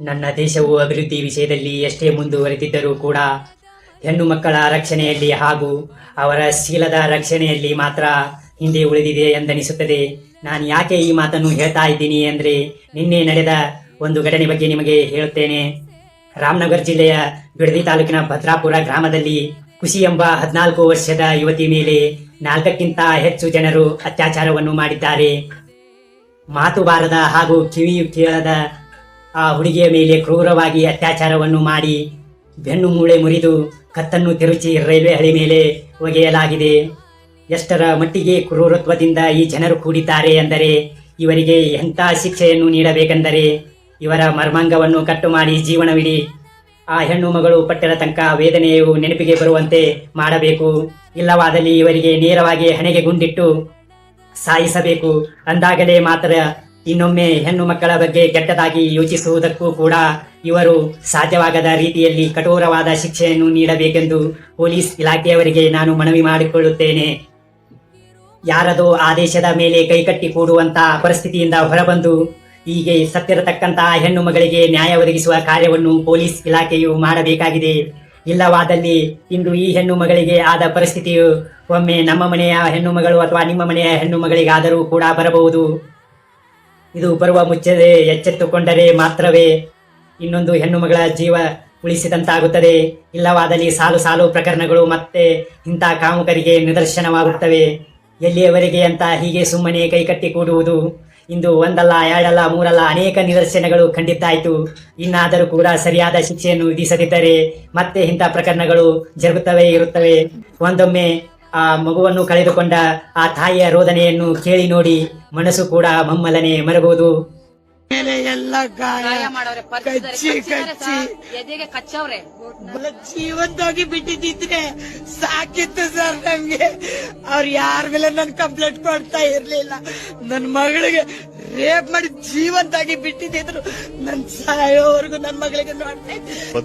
ನನ್ನ ದೇಶವು ಅಭಿವೃದ್ಧಿ ವಿಷಯದಲ್ಲಿ ಎಷ್ಟೇ ಮುಂದುವರೆದಿದ್ದರೂ ಕೂಡ ಹೆಣ್ಣು ಮಕ್ಕಳ ರಕ್ಷಣೆಯಲ್ಲಿ ಹಾಗೂ ಅವರ ಶೀಲದ ರಕ್ಷಣೆಯಲ್ಲಿ ಮಾತ್ರ ಹಿಂದೆ ಉಳಿದಿದೆ ಎಂದನಿಸುತ್ತದೆ. ನಾನು ಯಾಕೆ ಈ ಮಾತನ್ನು ಹೇಳ್ತಾ ಇದ್ದೀನಿ ಅಂದರೆ ನಿನ್ನೆ ನಡೆದ ಒಂದು ಘಟನೆ ಬಗ್ಗೆ ನಿಮಗೆ ಹೇಳುತ್ತೇನೆ. ರಾಮನಗರ ಜಿಲ್ಲೆಯ ಬಿಡದಿ ತಾಲೂಕಿನ ಭದ್ರಾಪುರ ಗ್ರಾಮದಲ್ಲಿ ಖುಷಿ ಎಂಬ ಹದಿನಾಲ್ಕು ವರ್ಷದ ಯುವತಿ ಮೇಲೆ ನಾಲ್ಕಕ್ಕಿಂತ ಹೆಚ್ಚು ಜನರು ಅತ್ಯಾಚಾರವನ್ನು ಮಾಡಿದ್ದಾರೆ. ಮಾತು ಬಾರದ ಹಾಗೂ ಕಿವಿಯು ಕೇಳದ ಆ ಹುಡುಗಿಯ ಮೇಲೆ ಕ್ರೂರವಾಗಿ ಅತ್ಯಾಚಾರವನ್ನು ಮಾಡಿ ಬೆನ್ನು ಮೂಳೆ ಮುರಿದು ಕತ್ತನ್ನು ತಿರುಚಿ ರೈಲ್ವೆ ಹಳಿ ಮೇಲೆ ಒಗೆಯಲಾಗಿದೆ. ಎಷ್ಟರ ಮಟ್ಟಿಗೆ ಕ್ರೂರತ್ವದಿಂದ ಈ ಜನರು ಕೂಡಿದ್ದಾರೆ ಎಂದರೆ ಇವರಿಗೆ ಎಂಥ ಶಿಕ್ಷೆಯನ್ನು ನೀಡಬೇಕೆಂದರೆ ಇವರ ಮರ್ಮಾಂಗವನ್ನು ಕಟ್ಟು ಮಾಡಿ ಜೀವನವಿಡಿ. ಆ ಹೆಣ್ಣು ಮಗಳು ಪಟ್ಟರ ತನಕ ವೇದನೆಯು ನೆನಪಿಗೆ ಬರುವಂತೆ ಮಾಡಬೇಕು. ಇಲ್ಲವಾದಲ್ಲಿ ಇವರಿಗೆ ನೇರವಾಗಿ ಹಣೆಗೆ ಗುಂಡಿಟ್ಟು ಸಾಯಿಸಬೇಕು. ಅಂದಾಗಲೇ ಮಾತ್ರ ಇನ್ನೊಮ್ಮೆ ಹೆಣ್ಣು ಮಕ್ಕಳ ಬಗ್ಗೆ ಕೆಟ್ಟದಾಗಿ ಯೋಚಿಸುವುದಕ್ಕೂ ಕೂಡ ಇವರು ಸಾಧ್ಯವಾಗದ ರೀತಿಯಲ್ಲಿ ಕಠೋರವಾದ ಶಿಕ್ಷೆಯನ್ನು ನೀಡಬೇಕೆಂದು ಪೊಲೀಸ್ ಇಲಾಖೆಯವರಿಗೆ ನಾನು ಮನವಿ ಮಾಡಿಕೊಳ್ಳುತ್ತೇನೆ. ಯಾರದೋ ಆದೇಶದ ಮೇಲೆ ಕೈಕಟ್ಟಿ ಕೂಡುವಂತಹ ಪರಿಸ್ಥಿತಿಯಿಂದ ಹೊರಬಂದು ಹೀಗೆ ಸತ್ತಿರತಕ್ಕಂತಹ ಹೆಣ್ಣು ಮಗಳಿಗೆ ನ್ಯಾಯ ಒದಗಿಸುವ ಕಾರ್ಯವನ್ನು ಪೊಲೀಸ್ ಇಲಾಖೆಯು ಮಾಡಬೇಕಾಗಿದೆ. ಇಲ್ಲವಾದಲ್ಲಿ ಇಂದು ಈ ಹೆಣ್ಣು ಮಗಳಿಗೆ ಆದ ಪರಿಸ್ಥಿತಿಯು ಒಮ್ಮೆ ನಮ್ಮ ಮನೆಯ ಹೆಣ್ಣು ಮಗಳು ಅಥವಾ ನಿಮ್ಮ ಮನೆಯ ಹೆಣ್ಣು ಮಗಳಿಗಾದರೂ ಕೂಡ ಬರಬಹುದು. ಇದು ಬರುವ ಮುಚ್ಚದೆ ಎಚ್ಚೆತ್ತುಕೊಂಡರೆ ಮಾತ್ರವೇ ಇನ್ನೊಂದು ಹೆಣ್ಣು ಮಗಳ ಜೀವ ಉಳಿಸಿದಂತಾಗುತ್ತದೆ. ಇಲ್ಲವಾದಲ್ಲಿ ಸಾಲು ಸಾಲು ಪ್ರಕರಣಗಳು ಮತ್ತೆ ಇಂಥ ಕಾಮುಕರಿಗೆ ನಿದರ್ಶನವಾಗುತ್ತವೆ. ಎಲ್ಲಿಯವರೆಗೆ ಅಂತ ಹೀಗೆ ಸುಮ್ಮನೆ ಕೈಕಟ್ಟಿ ಕೂಡುವುದು? ಇಂದು ಒಂದಲ್ಲ, ಎರಡಲ್ಲ, ಮೂರಲ್ಲ ಅನೇಕ ನಿದರ್ಶನಗಳು ಖಂಡಿತಾಯಿತು. ಇನ್ನಾದರೂ ಕೂಡ ಸರಿಯಾದ ಶಿಕ್ಷೆಯನ್ನು ವಿಧಿಸದಿದ್ದರೆ ಮತ್ತೆ ಇಂಥ ಪ್ರಕರಣಗಳು ಜರುಗುತ್ತವೆ ಇರುತ್ತವೆ. ಒಂದೊಮ್ಮೆ ಆ ಮಗುವನ್ನು ಕಳೆದುಕೊಂಡ ಆ ತಾಯಿಯ ರೋದನೆಯನ್ನು ಕೇಳಿ ನೋಡಿ ಮನಸ್ಸು ಕೂಡ ಮಮ್ಮಲನೆ ಮರಬಹುದು ಎಲ್ಲ ಗಾಯ ಕಚ್ಚಿ ಕಚ್ಚಿ. ಎದೆಗೆ ಕಚ್ಚವ್ರೆ? ಜೀವಂತವಾಗಿ ಬಿಟ್ಟಿದ್ದಿದ್ರೆ ಸಾಕಿತ್ತು ಸರ್ ನಮ್ಗೆ ಅವ್ರು ಯಾರ ಮೇಲೆ ನನ್ ಕಂಪ್ಲೇಂಟ್ ಕೊಡ್ತಾ ಇರ್ಲಿಲ್ಲ. ನನ್ ಮಗಳಿಗೆ ರೇಪ್ ಮಾಡಿ ಜೀವಂತಾಗಿ ಬಿಟ್ಟಿದ್ದಿದ್ರು. ನನ್ ಸಾಯೋವರೆಗೂ ನನ್ ಮಗಳಿಗೆ ನೋಡ್ತಾ.